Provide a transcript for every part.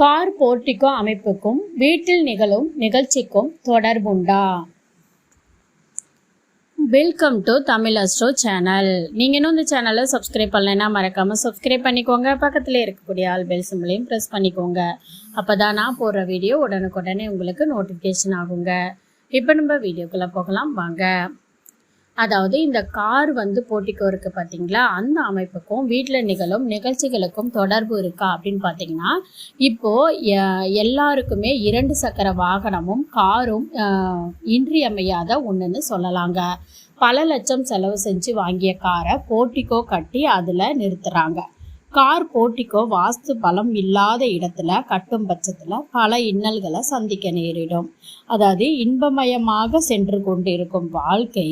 Car portico அமைப்புக்கும் வீட்டில் நிகழும் நிகழ்ச்சிக்கும் தொடர்புண்டா? Welcome to Tamil astro channel நீங்கள் இன்னும் இந்த சேனலை சப்ஸ்கிரைப் பண்ணலைன்னா மறக்காமல் சப்ஸ்கிரைப் பண்ணிக்கோங்க. பக்கத்தில் இருக்கக்கூடிய ஆல் பெல் சிம்பிளையும் ப்ரெஸ் பண்ணிக்கோங்க. அப்போ தான் நான் போடுற வீடியோ உடனுக்குடனே உங்களுக்கு நோட்டிஃபிகேஷன் ஆகுங்க. இப்போ நம்ம வீடியோக்குள்ளே போகலாம். வாங்க. அதாவது இந்த கார் வந்து போட்டிக்கோ இருக்குது பார்த்தீங்களா அந்த அமைப்புக்கும் வீட்டில் நிகழும் நிகழ்ச்சிகளுக்கும் தொடர்பு இருக்கா அப்படின்னு பார்த்தீங்கன்னா இப்போது எல்லாருக்குமே இரண்டு சக்கர வாகனமும் காரும் இன்றியமையாத ஒன்றுன்னு சொல்லலாங்க. பல லட்சம் செலவு செஞ்சு வாங்கிய காரை போட்டிக்கோ கட்டி அதில் நிறுத்துறாங்க. கார் போட்டிக்கோ வாஸ்து பலம் இல்லாத இடத்துல கட்டும் பட்சத்தில் பல இன்னல்களை சந்திக்க நேரிடும். அதாவது இன்பமயமாக சென்று கொண்டிருக்கும் வாழ்க்கை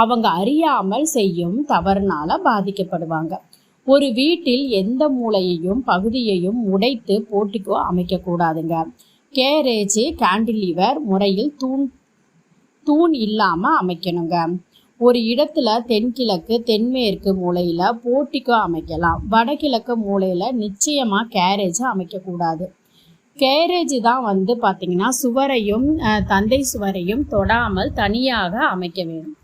அவங்க அறியாமல் செய்யும் தவறுனால பாதிக்கப்படுவாங்க. ஒரு வீட்டில் எந்த மூளையையும் பகுதியையும் உடைத்து போட்டிக்கோ அமைக்கக்கூடாதுங்க. கேரேஜ் கேண்டிலிவர் முறையில் தூண் தூண் இல்லாமல் அமைக்கணுங்க. ஒரு இடத்துல தென்கிழக்கு தென்மேற்கு மூலையில் போட்டிக்கோ அமைக்கலாம். வடகிழக்கு மூலையில் நிச்சயமாக கேரேஜ் அமைக்கக்கூடாது. கேரேஜ் தான் வந்து பார்த்திங்கன்னா சுவரையும் தந்தை சுவரையும் தொடாமல் தனியாக அமைக்க வேண்டும்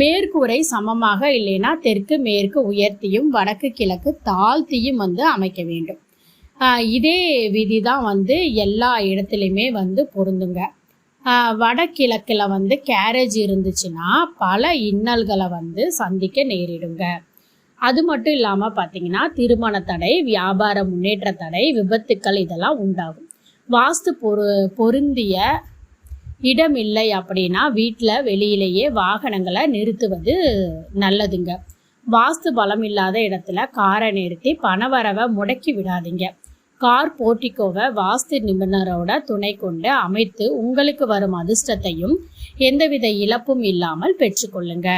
மேற்கூரை சமமாக இல்லைன்னா தெற்கு மேற்கு உயர்த்தியும் வடக்கு கிழக்கு தாழ்த்தியும் வந்து அமைக்க வேண்டும். இதே விதி தான் வந்து எல்லா இடத்துலையுமே வந்து பொருந்துங்க. வடகிழக்கில் வந்து கேரேஜ் இருந்துச்சுன்னா பல இன்னல்களை வந்து சந்திக்க நேரிடுங்க. அது மட்டும் இல்லாமல் பார்த்தீங்கன்னா திருமண தடை வியாபார முன்னேற்ற தடை விபத்துக்கள் இதெல்லாம் உண்டாகும். வாஸ்து பொரு பொருந்திய இடம் இல்லை அப்படின்னா வீட்டில் வெளியிலேயே வாகனங்களை நிறுத்துவது நல்லதுங்க. வாஸ்து பலம் இல்லாத இடத்துல காரை நிறுத்தி பணவரவை முடக்கி விடாதீங்க. கார் போர்ட்டிக்கோவை வாஸ்து நிபுணரோட துணை கொண்டு அமைத்து உங்களுக்கு வரும் அதிர்ஷ்டத்தையும் எந்தவித இழப்பும் இல்லாமல் பெற்றுக்கொள்ளுங்க.